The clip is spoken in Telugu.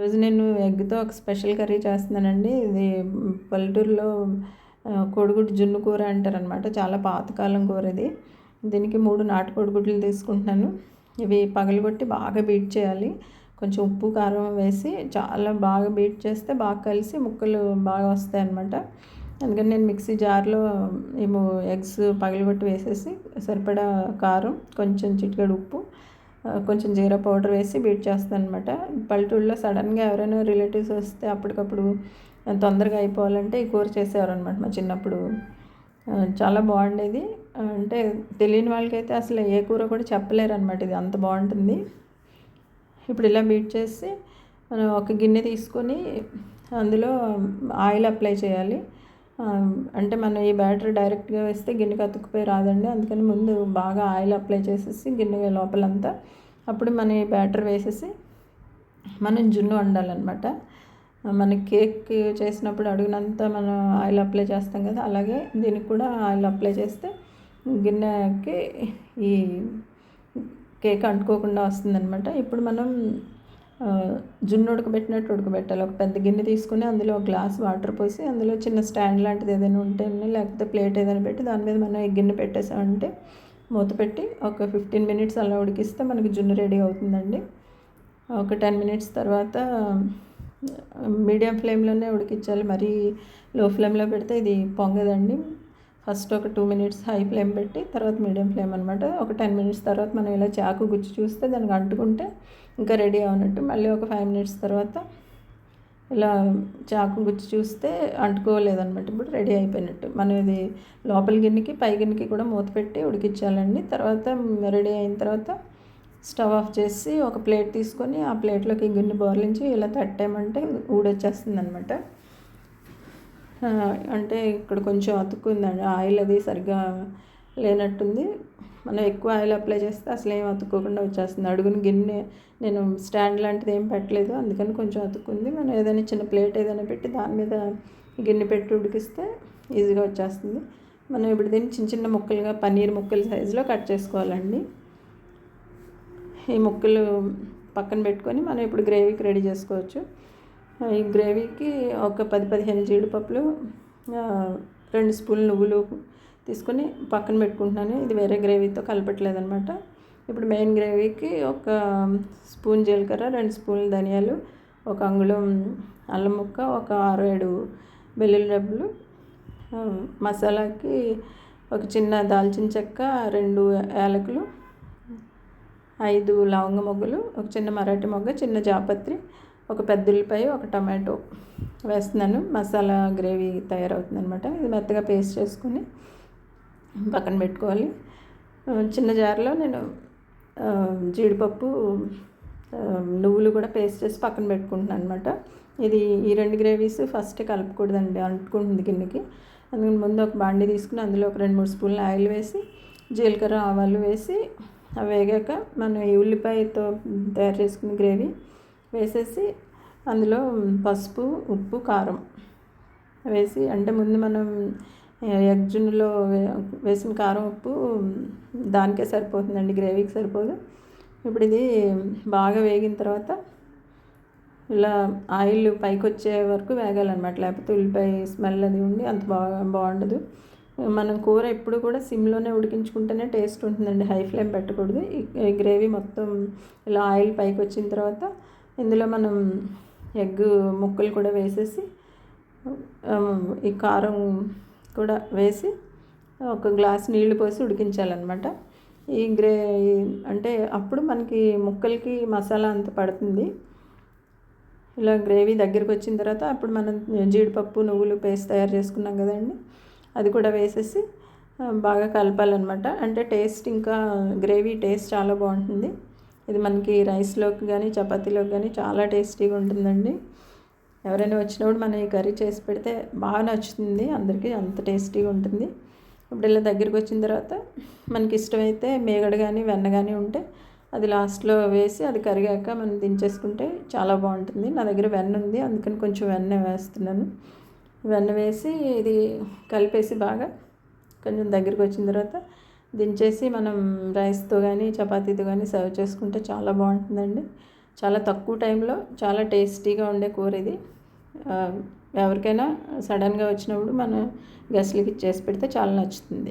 ఈరోజు నేను ఎగ్తో ఒక స్పెషల్ కర్రీ చేస్తున్నానండి. ఇది పల్లెటూరులో కోడిగుడ్డు జున్ను కూర అంటారనమాట చాలా పాతకాలం కూర ఇది. దీనికి మూడు నాటు కోడిగుడ్లు తీసుకుంటున్నాను. ఇవి పగలగొట్టి బాగా బీట్ చేయాలి. కొంచెం ఉప్పు కారం వేసి చాలా బాగా బీట్ చేస్తే బాగా కలిసి ముక్కలు బాగా వస్తాయి అనమాట అందుకని నేను మిక్సీ జార్లో ఏమో ఎగ్స్ పగలగొట్టి వేసేసి సరిపడా కారం కొంచెం చిటికెడు ఉప్పు కొంచెం జీరా పౌడర్ వేసి బీట్ చేస్తాను అనమాట పల్లెటూళ్ళలో సడన్గా ఎవరైనా రిలేటివ్స్ వస్తే అప్పటికప్పుడు తొందరగా అయిపోవాలంటే ఈ కూర చేసేవారనమాట మా చిన్నప్పుడు. చాలా బాగుండేది. అంటే తెలియని వాళ్ళకైతే అసలు ఏ కూర కూడా చెప్పలేరు అనమాట ఇది. అంత బాగుంటుంది. ఇప్పుడు ఇలా బీట్ చేసి మనం ఒక గిన్నె తీసుకొని అందులో ఆయిల్ అప్లై చేయాలి. అంటే మనం ఈ బ్యాటర్ డైరెక్ట్గా వేస్తే గిన్నెకి అతుక్కుపోయి రాదండి. అందుకని ముందు బాగా ఆయిల్ అప్లై చేసేసి గిన్నె లోపలంతా అప్పుడు మన ఈ బ్యాటర్ వేసేసి మనం జున్ను వండాలన్నమాట. మన కేక్ చేసినప్పుడు అడుగునంతా మనం ఆయిల్ అప్లై చేస్తాం కదా అలాగే దీనికి కూడా ఆయిల్ అప్లై చేస్తే గిన్నెకి ఈ కేక్ అంటుకోకుండా వస్తుందన్నమాట. ఇప్పుడు మనం జున్ను ఉడకబెట్టినట్టు ఉడకబెట్టాలి. ఒక పెద్ద గిన్నె తీసుకుని అందులో ఒక గ్లాస్ వాటర్ పోసి అందులో చిన్న స్టాండ్ లాంటిది ఏదైనా ఉంటే లేకపోతే ప్లేట్ ఏదైనా పెట్టి దాని మీద మనం ఈ గిన్నె పెట్టేసామంటే మూత పెట్టి ఒక ఫిఫ్టీన్ మినిట్స్ అలా ఉడికిస్తే మనకి జున్ను రెడీ అవుతుందండి. ఒక టెన్ మినిట్స్ తర్వాత మీడియం ఫ్లేమ్లోనే ఉడికించాలి. మరీ లో ఫ్లేమ్లో పెడితే ఇది పొంగదండి. ఫస్ట్ ఒక టూ మినిట్స్ హై ఫ్లేమ్ పెట్టి తర్వాత మీడియం ఫ్లేమ్ అనమాట ఒక టెన్ మినిట్స్ తర్వాత మనం ఇలా చాకు గుచ్చి చూస్తే దానికి అంటుకుంటే ఇంకా రెడీ అవునట్టు. మళ్ళీ ఒక ఫైవ్ మినిట్స్ తర్వాత ఇలా చాకు గుచ్చి చూస్తే అంటుకోలేదన్నమాట. ఇప్పుడు రెడీ అయిపోయినట్టు. మనం ఇది లోపల గిన్నెకి పై గిన్నెకి కూడా మూత పెట్టి ఉడికించాలండి. తర్వాత రెడీ అయిన తర్వాత స్టవ్ ఆఫ్ చేసి ఒక ప్లేట్ తీసుకొని ఆ ప్లేట్లోకి గిన్నె బోర్లించి ఇలా తట్టామంటే ఊడొచ్చేస్తుంది అనమాట అంటే ఇక్కడ కొంచెం అతుక్కుందండి. ఆయిల్ అది సరిగ్గా లేనట్టుంది. మనం ఎక్కువ ఆయిల్ అప్లై చేస్తే అసలు ఏం అతుక్కోకుండా వచ్చేస్తుంది. అడుగుని గిన్నె నేను స్టాండ్ లాంటిది ఏం పెట్టలేదు. అందుకని కొంచెం అతుక్కుంది. మనం ఏదైనా చిన్న ప్లేట్ ఏదైనా పెట్టి దాని మీద గిన్నె పెట్టి ఉడికిస్తే ఈజీగా వచ్చేస్తుంది. మనం ఇప్పుడు దీన్ని చిన్న చిన్న ముక్కలుగా పన్నీర్ ముక్కల సైజులో కట్ చేసుకోవాలండి. ఈ ముక్కలు పక్కన పెట్టుకొని మనం ఇప్పుడు గ్రేవీకి రెడీ చేసుకోవచ్చు. ఈ గ్రేవీకి ఒక పది పదిహేను జీడిపప్పులు రెండు స్పూన్లు నువ్వులు తీసుకొని పక్కన పెట్టుకుంటున్నాను. ఇది వేరే గ్రేవీతో కలపట్లేదనమాట. ఇప్పుడు మెయిన్ గ్రేవీకి ఒక స్పూన్ జీలకర్ర రెండు స్పూన్లు ధనియాలు ఒక అంగుళం అల్లం ముక్క ఒక ఆరు ఏడు వెల్లుల్లి డబ్బులు మసాలాకి ఒక చిన్న దాల్చిన చెక్క రెండు యాలకులు ఐదు లవంగ మొగ్గలు ఒక చిన్న మరాఠీ మొగ్గ చిన్న జాపత్రి ఒక పెద్ద ఉల్లిపాయ ఒక టమాటో వేస్తున్నాను. మసాలా గ్రేవీ తయారవుతుంది అనమాట ఇది మెత్తగా పేస్ట్ చేసుకొని పక్కన పెట్టుకోవాలి. చిన్న జార్లో నేను జీడిపప్పు నువ్వులు కూడా పేస్ట్ చేసి పక్కన పెట్టుకుంటున్నాను అనమాట ఇది ఈ రెండు గ్రేవీస్ ఫస్ట్ కలపకూడదండి. అంటుకుంటుంది గిన్నెకి అందుకని ముందు ఒక బాండి తీసుకుని అందులో ఒక రెండు మూడు స్పూన్లు ఆయిల్ వేసి జీలకర్ర ఆవాలు వేసి అవి వేగాక మనం ఈ ఉల్లిపాయతో తయారు చేసుకున్న గ్రేవీ వేసేసి అందులో పసుపు ఉప్పు కారం వేసి అంటే ముందు మనం ఎగ్ జున్నులో వేసిన కారం ఉప్పు దానికే సరిపోతుందండి గ్రేవీకి సరిపోదు. ఇప్పుడు ఇది బాగా వేగిన తర్వాత ఇలా ఆయిల్ పైకి వచ్చే వరకు వేగాలన్నమాట. లేకపోతే ఉల్లిపాయ స్మెల్ అది ఉండి అంత బాగా బాగుండదు. మనం కూర ఎప్పుడు కూడా సిమ్లోనే ఉడికించుకుంటేనే టేస్ట్ ఉంటుందండి. హై ఫ్లేమ్ పెట్టకూడదు. ఈ గ్రేవీ మొత్తం ఇలా ఆయిల్ పైకి వచ్చిన తర్వాత ఇందులో మనం ఎగ్ ముక్కలు కూడా వేసేసి ఈ కారం కూడా వేసి ఒక గ్లాస్ నీళ్ళు పోసి ఉడికించాలన్నమాట. ఈ గ్రే అంటే అప్పుడు మనకి ముక్కలకి మసాలా అంత పడుతుంది. ఇలా గ్రేవీ దగ్గరికి వచ్చిన తర్వాత అప్పుడు మనం జీడిపప్పు నువ్వులు పేస్ట్ తయారు చేసుకున్నాం కదండి. అది కూడా వేసేసి బాగా కలపాలన్నమాట. అంటే టేస్ట్ ఇంకా గ్రేవీ టేస్ట్ చాలా బాగుంటుంది. ఇది మనకి రైస్లోకి కానీ చపాతీలోకి కానీ చాలా టేస్టీగా ఉంటుందండి. ఎవరైనా వచ్చినప్పుడు మనం ఈ కర్రీ చేసి పెడితే బాగా నచ్చుతుంది. అందరికీ అంత టేస్టీగా ఉంటుంది. ఇప్పుడు ఇలా దగ్గరికి వచ్చిన తర్వాత మనకి ఇష్టమైతే మేగడ కానీ వెన్న కానీ ఉంటే అది లాస్ట్లో వేసి అది కరిగాక మనం దించేసుకుంటే చాలా బాగుంటుంది. నా దగ్గర వెన్న ఉంది. అందుకని కొంచెం వెన్న వేస్తున్నాను. వెన్న వేసి ఇది కలిపేసి బాగా కొంచెం దగ్గరికి వచ్చిన తర్వాత దించేసి మనం రైస్తో కానీ చపాతీతో కానీ సర్వ్ చేసుకుంటే చాలా బాగుంటుందండి. చాలా తక్కువ టైంలో చాలా టేస్టీగా ఉండే కూర ఇది. ఎవరికైనా సడన్గా వచ్చినప్పుడు మనం గెస్ట్లకి చేసి పెడితే చాలా నచ్చుతుంది.